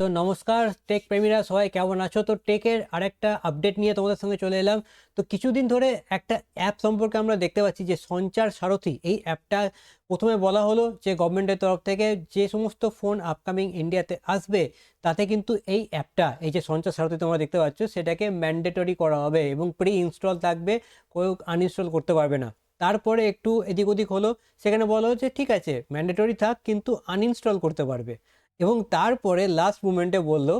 তো নমস্কার টেক প্রেমীরা, সবাই কেমন আছো? তো টেকের আরেকটা আপডেট নিয়ে তোমাদের সঙ্গে চলে এলাম। তো কিছুদিন ধরে একটা অ্যাপ সম্পর্কে আমরা দেখতে পাচ্ছি যে সঞ্চার সারথি, এই অ্যাপটা প্রথমে বলা হলো যে গভর্নমেন্টের তরফ থেকে যে সমস্ত ফোন আপকামিং ইন্ডিয়াতে আসবে, তাতে কিন্তু এই অ্যাপটা এই যে সঞ্চার সারথি তোমরা দেখতে পাচ্ছ, সেটাকে ম্যান্ডেটরি করা হবে এবং প্রি ইনস্টল থাকবে, কেউ আনইনস্টল করতে পারবে না। তারপরে একটু এদিক ওদিক হলো, সেখানে বলা হচ্ছে ঠিক আছে ম্যান্ডেটরি থাক, কিন্তু আনইনস্টল করতে পারবে। এবং তারপরে লাস্ট মুমেন্টে বলল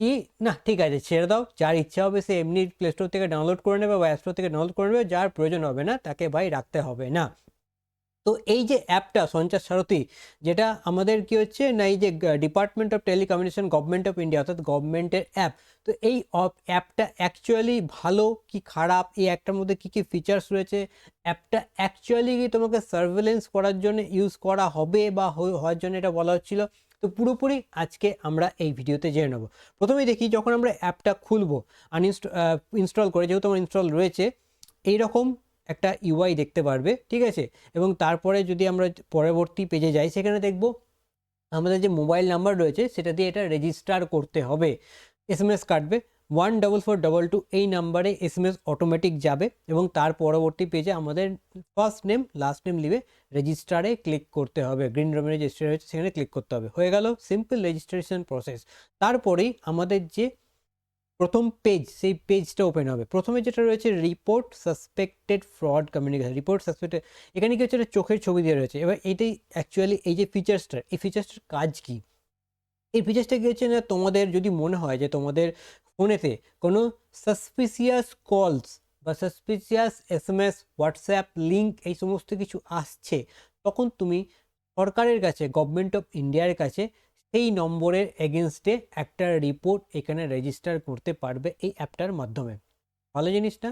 কি, না, ঠিক আছে, ছেড়ে দাও, যার ইচ্ছা হবে সে এমনি প্লে স্টোর থেকে ডাউনলোড করে নেবে বা অ্যাপ স্টোর থেকে ডাউনলোড করে নেবে, যার প্রয়োজন হবে না, তাকে ভাই রাখতে হবে না। তো এই যে অ্যাপটা সঞ্চার সারথি, যেটা আমাদের কি হচ্ছে না, এই যে department of telecommunication government of India অর্থাৎ গভর্নমেন্টের অ্যাপ তো এই অ্যাপটা অ্যাকচুয়ালি ভালো কি খারাপ? এই অ্যাপটার মধ্যে কী কী ফিচার্স রয়েছে? অ্যাপটা অ্যাকচুয়ালি কি তোমাকে সার্ভেলেন্স করার জন্য ইউজ করা হবে বা হওয়ার জন্য এটা বলা হচ্ছিল? তো পুরোপুরি আজকে আমরা এই ভিডিওতে জেনে নেব। প্রথমেই দেখি যখন আমরা অ্যাপটা খুলবো আনইনস্ট ইনস্টল করে, যেহেতু আমার ইনস্টল রয়েছে এই রকম একটা ইউআই দেখতে পারবে, ঠিক আছে? এবং তারপরে যদি আমরা পরবর্তী পেজে যাই, সেখানে দেখব আমাদের যে মোবাইল নাম্বার রয়েছে, সেটা দিয়ে এটা রেজিস্টার করতে হবে। এস এম এস কাটবে one double four double two এই নাম্বারে এস এম এস অটোমেটিক যাবে এবং তার পরবর্তী পেজে আমাদের ফার্স্ট নেম লাস্ট নেম লিবে রেজিস্টারে ক্লিক করতে হবে। গ্রিন রুমে রেজিস্টার হয়েছে, সেখানে ক্লিক করতে হবে। হয়ে গেল সিম্পল রেজিস্ট্রেশন প্রসেস তারপরেই আমাদের যে প্রথম পেজ সেই পেজটা ওপেন হবে। প্রথমে যেটা রয়েছে report suspected fraud communication report suspected এখানে কি হচ্ছে? একটা চোখের ছবি দিয়ে রয়েছে। এবার এটাই অ্যাকচুয়ালি এই যে ফিচার্সটা এই ফিচার্সটার কাজ কি? এই ফিচার্সটা কি হচ্ছে না? তোমাদের যদি মনে হয় যে তোমাদের ফোনেতে কোনো সাসপিসিয়াস কলস বা suspicious S M S WhatsApp link এই সমস্ত কিছু আসছে, তখন তুমি সরকারের কাছে গভর্নমেন্ট অফ ইন্ডিয়ার কাছে সেই নম্বরের এগেনস্টে একটা রিপোর্ট এখানে রেজিস্টার করতে পারবে এই অ্যাপটার মাধ্যমে। ভালো জিনিস না?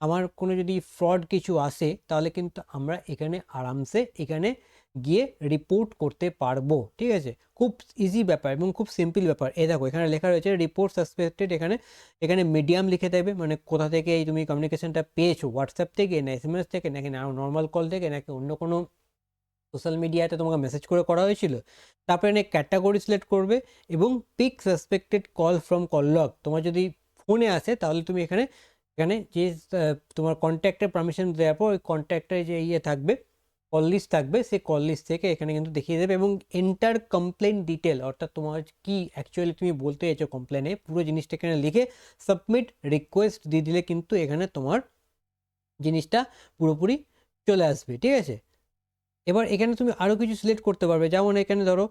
আমার কোনো যদি ফ্রড কিছু আসে, তাহলে কিন্তু আমরা এখানে আরামসে এখানে গিয়ে রিপোর্ট করতে পারব, ঠিক আছে? খুব ইজি ব্যাপার এবং খুব সিম্পল ব্যাপার। এই দেখো, এখানে লেখা রয়েছে রিপোর্ট সাসপেক্টেড এখানে এখানে মিডিয়াম লিখে দেবে মানে কোথা থেকে এই তুমি কমিউনিকেশনটা পেয়েছ? হোয়াটসঅ্যাপ থেকে, না এস এম এস থেকে নাকি নর্মাল কল থেকে, নাকি অন্য কোনো সোশ্যাল মিডিয়াতে তোমাকে মেসেজ করে করা হয়েছিল? তারপরে এনে ক্যাটাগরি সিলেক্ট করবে এবং pick suspected call from call log তোমার যদি ফোনে আসে, তাহলে তুমি এখানে এখানে যে তোমার কন্ট্যাক্টের পারমিশন দেওয়ার পর ওই কন্ট্যাক্টের যে ইয়ে থাকবে কল লিস্ট থাকবে সেই কল লিস্ট থেকে এখানে কিন্তু দেখিয়ে দেবে এবং এন্টার কমপ্লেন ডিটেল অর্থাৎ তোমার কি অ্যাকচুয়ালি তুমি বলতে চাইছো কমপ্লেনে পুরো জিনিসটা এখানে লিখে সাবমিট রিকোয়েস্ট দিয়ে দিলে কিন্তু এখানে তোমার জিনিসটা পুরোপুরি চলে আসবে, ঠিক আছে? এবার এখানে তুমি আরও কিছু সিলেক্ট করতে পারবে, যেমন এখানে ধরো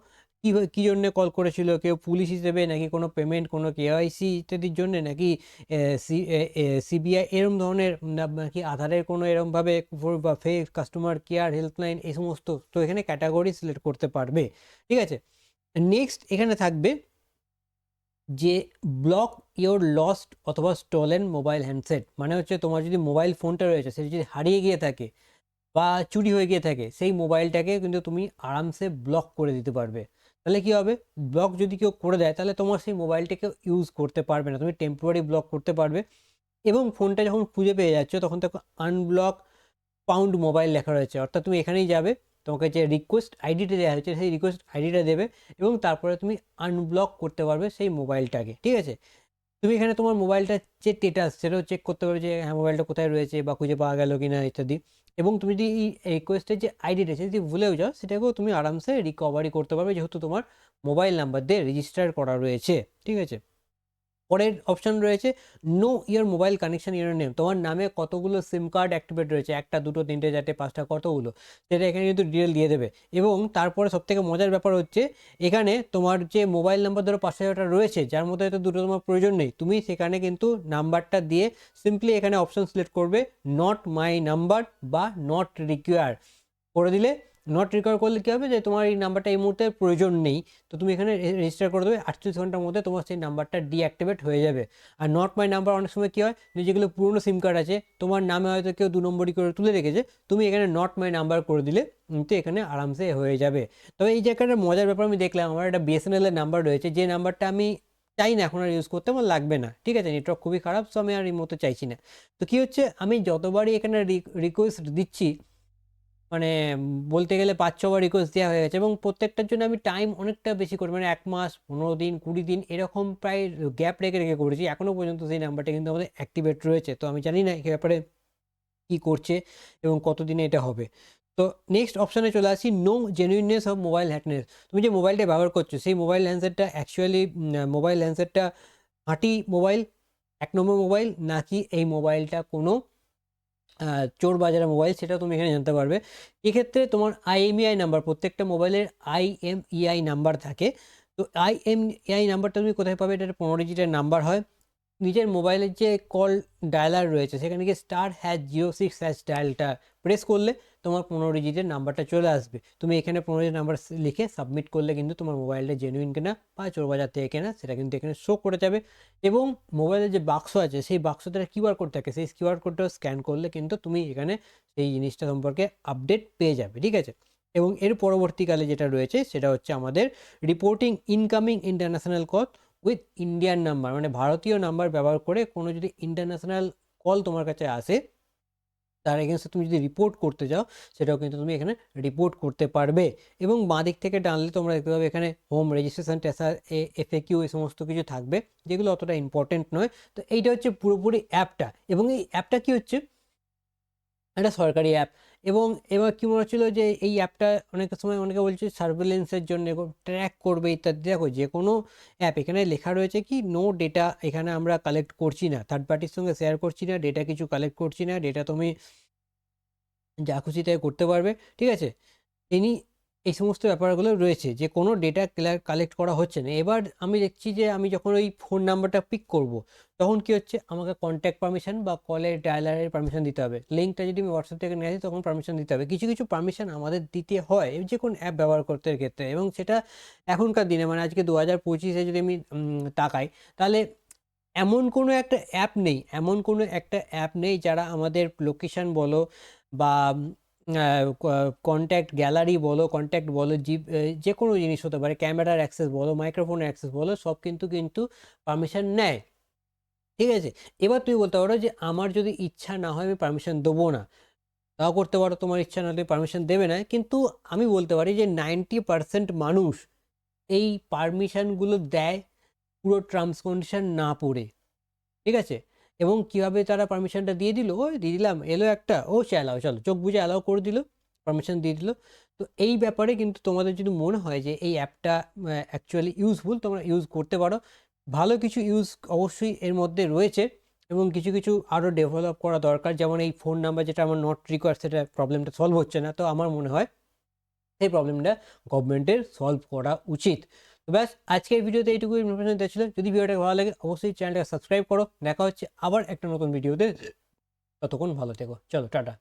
কী কী জন্য কল করেছিল? কেউ পুলিশ হিসেবে নাকি কোনো পেমেন্ট কোনো কেওয়াইসি ইত্যাদির জন্য নাকি সিবিআই এরম ধরনের নাকি আধারের কোনো এরমভাবে বা ফেক কাস্টমার কেয়ার হেল্পলাইন এই সমস্ত, তো এখানে ক্যাটাগরি সিলেক্ট করতে পারবে। ঠিক আছে? নেক্সট এখানে থাকবে যে ব্লক ইওর লস্ট অথবা স্টলেন মোবাইল হ্যান্ডসেট মানে হচ্ছে তোমার যদি মোবাইল ফোনটা রয়েছে সেটা যদি হারিয়ে গিয়ে থাকে বা চুরি হয়ে গিয়ে থাকে, সেই মোবাইলটাকে কিন্তু তুমি আরামসে ব্লক করে দিতে পারবে। তাহলে কি হবে? ব্লক যদি কেউ করে দেয়, তাহলে তোমার সেই মোবাইলটাকে ইউজ করতে পারবে না। তুমি টেম্পোরারি ব্লক করতে পারবে এবং ফোনটা যখন খুঁজে পেয়ে যাচ্ছ, তখন তখন আনব্লক পাউন্ড মোবাইল লেখা রয়েছে। অর্থাৎ তুমি এখানেই যাবে, তোমাকে যে রিকোয়েস্ট আইডিটা দেওয়া হয়েছে, সেই রিকোয়েস্ট আইডিটা দেবে এবং তারপরে তুমি আনব্লক করতে পারবে সেই মোবাইলটাকে ঠিক আছে? তুমি এখানে তোমার মোবাইলটা যে স্টেটাস সেটাও চেক করতে পারবে যে হ্যাঁ মোবাইলটা কোথায় রয়েছে বা খুঁজে পাওয়া গেল কি না ইত্যাদি। এবং তুমি যদি এই রিকোয়েস্টের যে আইডিটা যদি ভুলেও যাও, সেটাকেও তুমি আরামসে রিকভারি করতে পারবে, যেহেতু তোমার মোবাইল নাম্বার দিয়ে রেজিস্টার করা রয়েছে, ঠিক আছে? পরের অপশন রয়েছে know your mobile connection your name তোমার নামে কতগুলো সিম কার্ড অ্যাক্টিভেট রয়েছে? একটা, দুটো, তিনটে, চারটে, পাঁচটা, কতগুলো? সেটা এখানে কিন্তু ডিটেল দিয়ে দেবে। এবং তারপরে সবথেকে মজার ব্যাপার হচ্ছে, এখানে তোমার যে মোবাইল নাম্বার ধরো পাঁচ হাজারটা রয়েছে, যার মধ্যে হয়তো দুটো তোমার প্রয়োজন নেই, তুমি সেখানে কিন্তু নাম্বারটা দিয়ে সিম্পলি এখানে অপশন সিলেক্ট করবে নট মাই নাম্বার বা নট রিকোয়ার করে দিলে নট রিকোয়ার করলে কী হবে যে তোমার এই নাম্বারটা এই মুহূর্তে প্রয়োজন নেই। তো তুমি এখানে রেজিস্টার করে দেবে, আটচল্লিশ ঘণ্টার মধ্যে তোমার সেই নাম্বারটা ডিঅ্যাক্টিভেট হয়ে যাবে। আর নট মাই নাম্বার অনেক সময় কী হয় যে যেগুলো পুরনো সিম কার্ড আছে, তোমার নামে হয়তো কেউ দু নম্বরই করে তুলে রেখেছে, তুমি এখানে নট মাই নাম্বার করে দিলে কিন্তু এখানে আরামসে হয়ে যাবে। তবে এই জায়গাটা মজার ব্যাপার আমি দেখলাম, আমার একটা বিএসএনএল এর নাম্বার রয়েছে, যে নাম্বারটা আমি চাই না এখন আর ইউজ করতে, আমার লাগবে না। ঠিক আছে নেটওয়ার্ক খুবই খারাপ সো আমি আর এই মতো চাইছি না। তো কী হচ্ছে, আমি যতবারই এখানে রিকোয়েস্ট দিচ্ছি মানে বলতে গেলে পাঁচ ছবার রিকোয়েস্ট দেওয়া হয়ে গেছে এবং প্রত্যেকটার জন্য আমি টাইম অনেকটা বেশি করি। মানে এক মাস, পনেরো দিন, কুড়ি দিন এরকম প্রায় গ্যাপ রেখে রেখে করেছি। এখনও পর্যন্ত সেই নাম্বারটা কিন্তু আমাদের অ্যাক্টিভেট রয়েছে। তো আমি জানি না এই ব্যাপারে কী করছে এবং কতদিনে এটা হবে। তো নেক্সট অপশানে চলে আসি know genuineness of mobile handset তুমি যে মোবাইলটা ব্যবহার করছ, সেই মোবাইল হ্যান্ডসেটটা অ্যাকচুয়ালি মোবাইল হ্যান্ডসেটটা খাঁটি মোবাইল এক নম্বর মোবাইল নাকি এই মোবাইলটা কোনো চোর বাজারে মোবাইল, সেটা তুমি এখানে জানতে পারবে। এক্ষেত্রে তোমার আইএমইআই নাম্বার প্রত্যেকটা মোবাইলের আইএমইআই নাম্বার থাকে। তো আইএমইআই নাম্বারটা তুমি কোথায় পাবে? এটা পনেরো ডিজিটের নাম্বার হয়। নিজের মোবাইলের যে কল ডায়ালার রয়েছে, সেখানে গিয়ে star hash zero six hash ডায়ালটা press করলে তোমার পনেরো ডিজিটের নাম্বারটা চলে আসবে। তুমি এখানে পনেরো ডিজিট নাম্বার লিখে সাবমিট করলে কিন্তু তোমার মোবাইলটা জেনুইন কেনা বা চোর বাজার থেকে কেনা, সেটা কিন্তু এখানে শো করে যাবে। এবং মোবাইলের যে বাক্স আছে, সেই বাক্সতে একটা কিউআর কোড থাকে, সেই কিউআর কোডটা স্ক্যান করলে কিন্তু তুমি এখানে সেই জিনিসটা সম্পর্কে আপডেট পেয়ে যাবে, ঠিক আছে? এবং এর পরবর্তীকালে যেটা রয়েছে, সেটা হচ্ছে আমাদের reporting incoming international call with Indian number মানে ভারতীয় নাম্বার ব্যবহার করে কোনো যদি ইন্টারন্যাশনাল কল তোমার কাছে আসে, তার এগেনস্টে তুমি যদি রিপোর্ট করতে যাও, সেটাও কিন্তু তুমি এখানে রিপোর্ট করতে পারবে। এবং বাঁ দিক থেকে ডানলে তোমরা দেখতে পাবে এখানে হোম রেজিস্ট্রেশন টেসার এফ কিউ এই সমস্ত কিছু থাকবে, যেগুলো অতটা ইম্পর্টেন্ট নয়। তো এইটা হচ্ছে পুরোপুরি অ্যাপটা এবং এই অ্যাপটা কী হচ্ছে? একটা সরকারি অ্যাপ এবং এবার কী মনে হচ্ছিল যে এই অ্যাপটা অনেক সময় অনেকে বলছে সার্ভেলেন্সের জন্য ট্র্যাক করবে ইত্যাদি। দেখো যে কোনো অ্যাপ এখানে লেখা রয়েছে কি নো ডেটা এখানে আমরা কালেক্ট করছি না। থার্ড পার্টির সঙ্গে শেয়ার করছি না। ডেটা কিছু কালেক্ট করছি না। ডেটা তুমি যা খুশি তাই করতে পারবে। ঠিক আছে? ইনি এই সমস্ত ব্যাপারগুলো রয়েছে যে কোনো ডেটা কালেক্ট করা হচ্ছে না। এবার আমি দেখছি যে আমি যখন ওই ফোন নাম্বারটা পিক করব, তখন কি হচ্ছে? আমাকে কন্ট্যাক্ট পারমিশন বা কলের ডায়ালারের পারমিশন দিতে হবে। লিঙ্কটা যদি আমি হোয়াটসঅ্যাপ থেকে নিয়ে আসি, তখন পারমিশন দিতে হবে। কিছু কিছু পারমিশন আমাদের দিতে হয় যে কোনো অ্যাপ ব্যবহার করতে ক্ষেত্রে এবং সেটা এখনকার দিনে মানে আজকে দু হাজার পঁচিশে যদি আমি তাকাই, তাহলে এমন কোনো একটা অ্যাপ নেই, এমন কোনো একটা অ্যাপ নেই যারা আমাদের লোকেশন বলো বা কন্ট্যাক্ট গ্যালারি বলো কন্ট্যাক্ট বলো জি যে কোনো জিনিস হতে পারে ক্যামেরার অ্যাক্সেস বলো মাইক্রোফোনের অ্যাক্সেস বলো, সব কিন্তু কিন্তু পারমিশন নেয়। ঠিক আছে? এবার তুমি বলতে পারো যে আমার যদি ইচ্ছা না হয় আমি পারমিশন দেবো না। তাও করতে পারো, তোমার ইচ্ছা না হলে পারমিশন দেবে না। কিন্তু আমি বলতে পারি যে নাইনটি পার্সেন্ট মানুষ এই পারমিশনগুলো দেয়, পুরো টার্মস কন্ডিশন না পড়ে। ঠিক আছে? এবং কীভাবে তারা পারমিশনটা দিয়ে দিল? ও দিয়ে দিলাম, এলো একটা, ও সে অ্যালাও চলো, চোখ বুঝে অ্যালাও করে দিল পারমিশন দিয়ে দিল। তো এই ব্যাপারে কিন্তু তোমাদের যদি মনে হয় যে এই অ্যাপটা অ্যাকচুয়ালি ইউজফুল তোমরা ইউজ করতে পারো। ভালো কিছু ইউজ অবশ্যই এর মধ্যে রয়েছে এবং কিছু কিছু আরও ডেভেলপ করা দরকার। যেমন এই ফোন নাম্বার যেটা আমার নট রিকোয়ার সেটা প্রবলেমটা সলভ হচ্ছে না। তো আমার মনে হয় এই প্রবলেমটা গভর্নমেন্টের সলভ করা উচিত। তো ব্যাস, আজকের ভিডিওতে এইটুকু ইনফরমেশন ছিল যদি ভিডিওটা ভালো লাগে, অবশ্যই চ্যানেলটাকে সাবস্ক্রাইব করো। দেখা হচ্ছে আবার একটা নতুন ভিডিওতে। ততক্ষণ ভালো থেকো। চলো, টাটা।